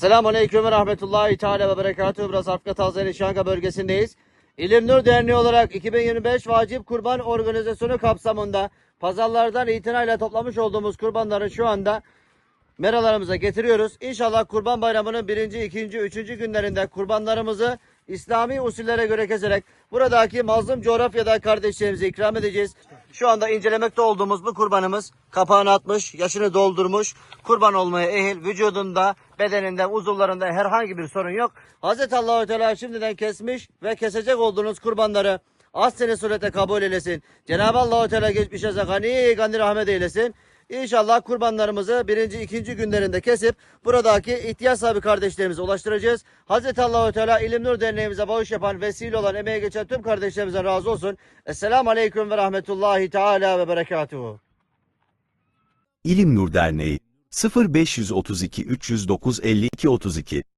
Esselamu Aleyküm ve Rahmetullahi Teala ve Berekatuhu. Biraz Afrika Tazeli Şanka bölgesindeyiz. İlim Nur Derneği olarak 2025 Vacip Kurban Organizasyonu kapsamında pazarlardan itinayla toplamış olduğumuz kurbanları şu anda meralarımıza getiriyoruz. İnşallah Kurban Bayramı'nın birinci, ikinci, üçüncü günlerinde kurbanlarımızı İslami usullere göre keserek buradaki mazlum coğrafyada kardeşlerimize ikram edeceğiz. Şu anda incelemekte olduğumuz bu kurbanımız kapağını atmış, yaşını doldurmuş, kurban olmaya ehil, vücudunda, bedeninde, uzuvlarında herhangi bir sorun yok. Hazreti Allahu Teala şimdiden kesmiş ve kesecek olduğunuz kurbanları ahseni surete kabul eylesin. Cenab-ı Allahu Teala geçmişe gani gani rahmet eylesin. İnşallah kurbanlarımızı birinci, ikinci günlerinde kesip buradaki ihtiyaç sahibi kardeşlerimize ulaştıracağız. Hazreti Allahu Teala İlim Nur Derneğimize bağış yapan, vesile olan, emeğe geçen tüm kardeşlerimize razı olsun. Esselamu Aleyküm ve Rahmetullahi Teala ve Berekatuhu. İlim Nur Derneği 0532 309 52 32